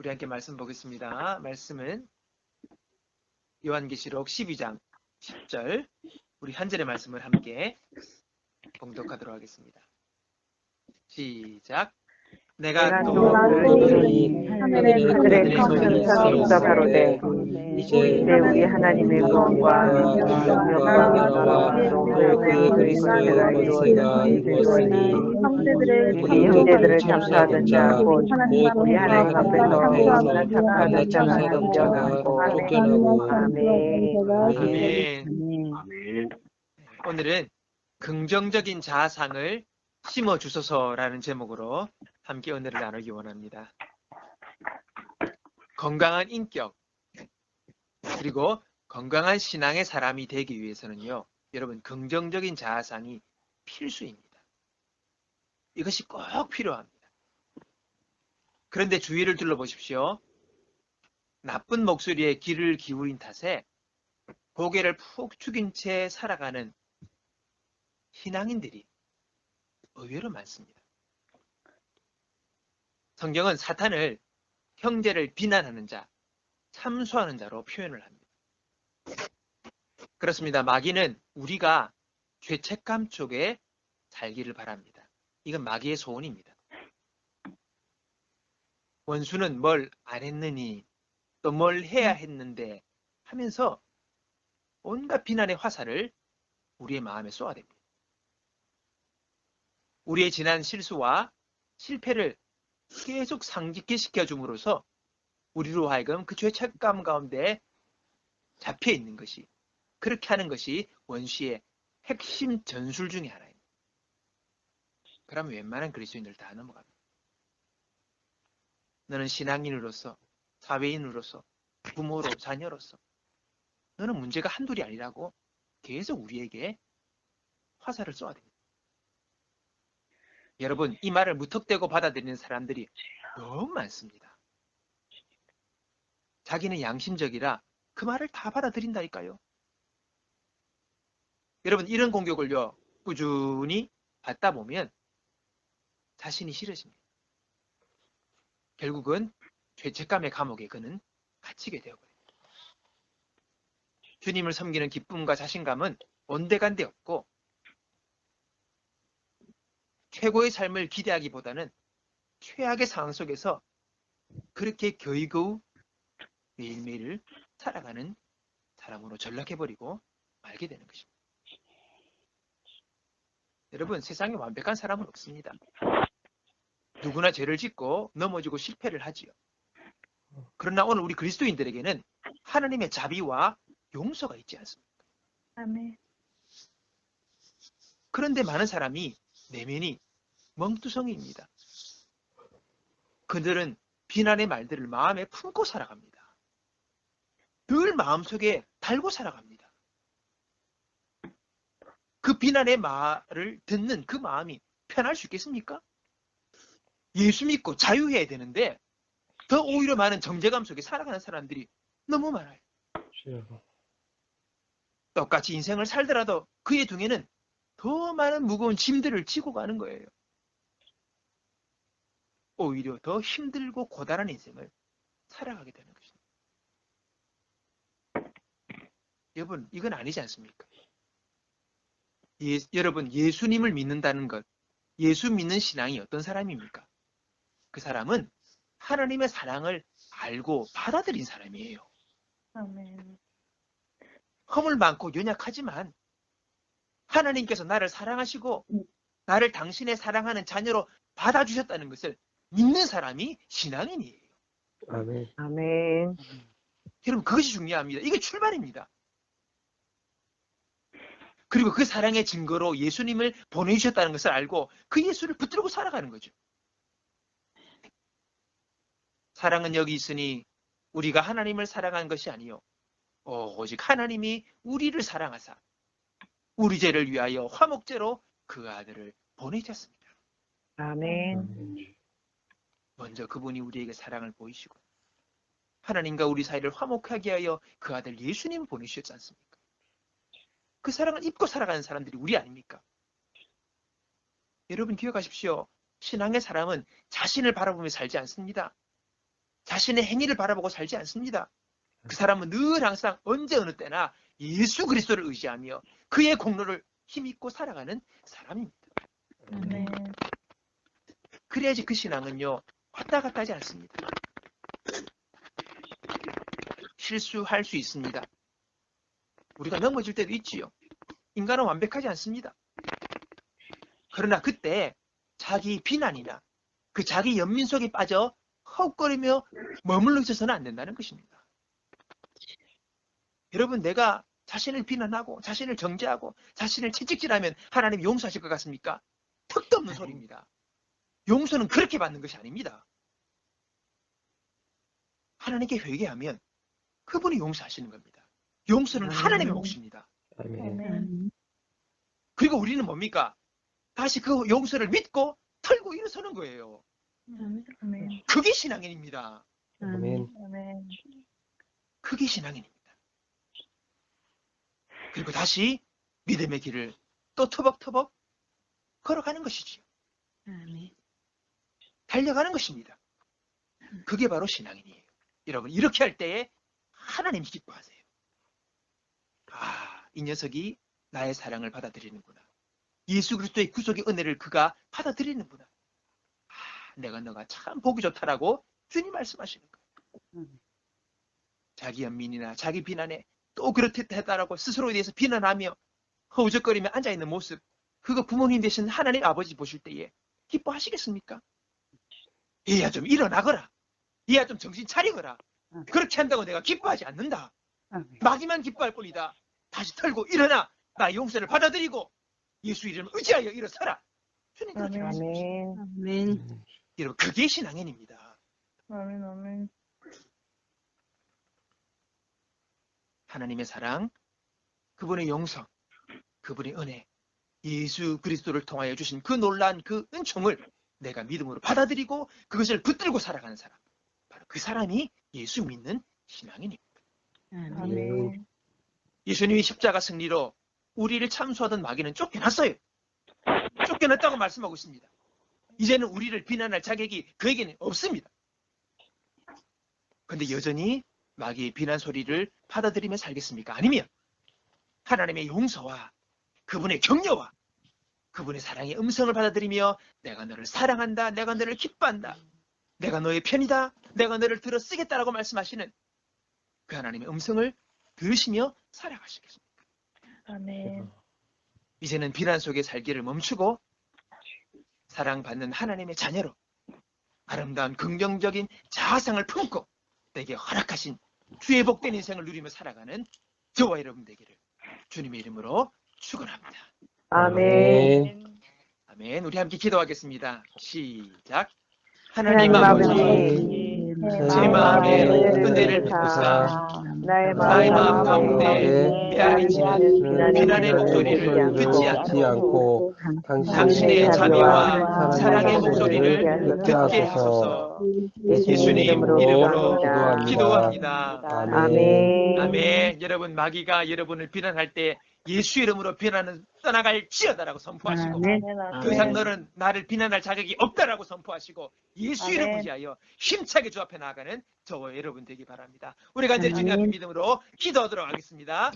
우리 함께 말씀 보겠습니다. 말씀은 요한계시록 12장 10절 우리 한 절의 말씀을 함께 봉독하도록 하겠습니다. 시작. 내가 또 하늘의 하늘의 하늘의 성전이 성전이 가로되 이제 이제 우리 하나님의 구원과 영광과 나라와 그 그리스도의 머리가 이루었으니 우리 형제들을 참수하던 자곧 우리 하나님 앞에서 참수하던 자가 자가 쫓겨나고 아멘. 아멘. 오늘은 긍정적인 자아상을 심어 주소서라는 제목으로 함께 은혜를 나누기 원합니다. 건강한 인격 그리고 건강한 신앙의 사람이 되기 위해서는요. 여러분 긍정적인 자아상이 필수입니다. 이것이 꼭 필요합니다. 그런데 주위를 둘러보십시오. 나쁜 목소리에 귀를 기울인 탓에 고개를 푹 숙인 채 살아가는 신앙인들이 의외로 많습니다. 성경은 사탄을 형제를 비난하는 자, 참수하는 자로 표현을 합니다. 그렇습니다. 마귀는 우리가 죄책감 속에 살기를 바랍니다. 이건 마귀의 소원입니다. 원수는 뭘 안 했느니 또 뭘 해야 했는데 하면서 온갖 비난의 화살을 우리의 마음에 쏘아댑니다. 우리의 지난 실수와 실패를 계속 상기시켜 줌으로써 우리로 하여금 그 죄책감 가운데 잡혀 있는 것이 그렇게 하는 것이 원시의 핵심 전술 중의 하나입니다. 그러면 웬만한 그리스도인들 다 넘어갑니다. 너는 신앙인으로서 사회인으로서 부모로 자녀로서 너는 문제가 한둘이 아니라고 계속 우리에게 화살을 쏘아댑니다. 여러분 이 말을 무턱대고 받아들이는 사람들이 너무 많습니다. 자기는 양심적이라 그 말을 다 받아들인다니까요. 여러분 이런 공격을요 꾸준히 받다 보면 자신이 싫어집니다. 결국은 죄책감의 감옥에 그는 갇히게 되어버립니다. 주님을 섬기는 기쁨과 자신감은 온데간데 없고 최고의 삶을 기대하기보다는 최악의 상황 속에서 그렇게 겨이겨우 매일매일 살아가는 사람으로 전락해버리고 말게 되는 것입니다. 여러분 세상에 완벽한 사람은 없습니다. 누구나 죄를 짓고 넘어지고 실패를 하지요. 그러나 오늘 우리 그리스도인들에게는 하나님의 자비와 용서가 있지 않습니까? 아멘 그런데 많은 사람이 내면이 멍투성이입니다. 그들은 비난의 말들을 마음에 품고 살아갑니다. 늘 마음속에 달고 살아갑니다. 그 비난의 말을 듣는 그 마음이 편할 수 있겠습니까? 예수 믿고 자유해야 되는데 더 오히려 많은 정제감 속에 살아가는 사람들이 너무 많아요. 똑같이 인생을 살더라도 그의 등에는 더 많은 무거운 짐들을 지고 가는 거예요. 오히려 더 힘들고 고단한 인생을 살아가게 되는 것입니다. 여러분, 이건 아니지 않습니까? 예, 여러분, 예수님을 믿는다는 것, 예수 믿는 신앙이 어떤 사람입니까? 그 사람은 하나님의 사랑을 알고 받아들인 사람이에요. 아멘 허물 많고 연약하지만 하나님께서 나를 사랑하시고 나를 당신의 사랑하는 자녀로 받아주셨다는 것을 믿는 사람이 신앙인이에요. 아멘. 아멘 여러분 그것이 중요합니다. 이게 출발입니다. 그리고 그 사랑의 증거로 예수님을 보내주셨다는 것을 알고 그 예수를 붙들고 살아가는 거죠. 사랑은 여기 있으니 우리가 하나님을 사랑한 것이 아니요 오직 하나님이 우리를 사랑하사 우리 죄를 위하여 화목제로 그 아들을 보내셨습니다. 아멘 먼저 그분이 우리에게 사랑을 보이시고 하나님과 우리 사이를 화목하게 하여 그 아들 예수님을 보내주셨지 않습니까? 그 사랑을 입고 살아가는 사람들이 우리 아닙니까? 여러분 기억하십시오. 신앙의 사람은 자신을 바라보며 살지 않습니다. 자신의 행위를 바라보고 살지 않습니다. 그 사람은 늘 항상 언제 어느 때나 예수 그리스도를 의지하며 그의 공로를 힘입고 살아가는 사람입니다. 아멘. 그래야지 그 신앙은요 왔다 갔다 하지 않습니다. 실수할 수 있습니다. 우리가 넘어질 때도 있지요. 인간은 완벽하지 않습니다. 그러나 그때 자기 비난이나 그 자기 연민 속에 빠져 헛거리며 머물러 있어서는 안 된다는 것입니다. 여러분 내가 자신을 비난하고 자신을 정죄하고 자신을 채찍질하면 하나님 용서하실 것 같습니까? 턱도 없는 소리입니다. 용서는 그렇게 받는 것이 아닙니다. 하나님께 회개하면 그분이 용서하시는 겁니다. 용서는 하나님의 몫입니다. 아멘. 그리고 우리는 뭡니까? 다시 그 용서를 믿고 털고 일어서는 거예요. 아멘. 그게 신앙인입니다. 아멘. 그게 신앙인입니다. 그리고 다시 믿음의 길을 또 터벅터벅 걸어가는 것이지요. 아멘. 달려가는 것입니다. 그게 바로 신앙인이에요. 여러분, 이렇게 할 때에 하나님이 기뻐하세요. 아, 이 녀석이 나의 사랑을 받아들이는구나. 예수 그리스도의 구속의 은혜를 그가 받아들이는구나. 아, 내가 너가 참 보기 좋다라고 주님 말씀하시는 거예요. 자기 연민이나 자기 비난에 또 그렇겠다라고 스스로에 대해서 비난하며 허우적거리며 앉아있는 모습, 그거 부모님 되신 하나님 아버지 보실 때에 기뻐하시겠습니까? 얘야 좀 일어나거라. 얘야 좀 정신 차리거라. 응. 그렇게 한다고 내가 기뻐하지 않는다. 마귀만 기뻐할 뿐이다. 다시 털고 일어나. 나 용서를 받아들이고 예수 이름을 의지하여 일어서라. 주님 그렇게 아멘. 말씀하십니다. 아멘. 여러분 그게 신앙인입니다. 아멘. 아멘. 하나님의 사랑, 그분의 용서, 그분의 은혜, 예수 그리스도를 통하여 주신 그 놀란 그 은총을 내가 믿음으로 받아들이고 그것을 붙들고 살아가는 사람. 바로 그 사람이 예수 믿는 신앙인입니다. 아멘. 예수님이 십자가 승리로 우리를 참수하던 마귀는 쫓겨났어요. 쫓겨났다고 말씀하고 있습니다. 이제는 우리를 비난할 자격이 그에게는 없습니다. 근데 여전히 마귀의 비난 소리를 받아들이며 살겠습니까? 아니면 하나님의 용서와 그분의 격려와 그분의 사랑의 음성을 받아들이며 내가 너를 사랑한다. 내가 너를 기뻐한다. 내가 너의 편이다. 내가 너를 들어 쓰겠다라고 말씀하시는 그 하나님의 음성을 들으시며 살아가시겠습니다. 아멘. 이제는 비난 속에 살기를 멈추고 사랑받는 하나님의 자녀로 아름다운 긍정적인 자아상을 품고 내게 허락하신 주의 복된 인생을 누리며 살아가는 저와 여러분 되기를 주님의 이름으로 축원합니다. 아멘. 아멘. 우리 함께 기도하겠습니다. 시작. 하나님 하나님 아버지, 아버지, 제 마음에 은혜를 베푸사 나의 나의 마음 가운데 메아리치는 비난의 목소리를 듣지 않고 당신의 자비와 사랑의 목소리를 듣게 하소서. 예수님 이름으로 기도합니다. 기도합니다. 아멘. 아멘. 여러분 마귀가 여러분을 비난할 때 예수 이름으로 비난은 떠나갈 지어다라고 선포하시고 아멘. 그 이상 너는 나를 비난할 자격이 없다라고 선포하시고 예수 아멘. 이름 의지하여 힘차게 주 앞에 나아가는 저와 여러분 되기 바랍니다. 우리 간절히 주님 앞에. 믿음으로 기도하도록 하겠습니다.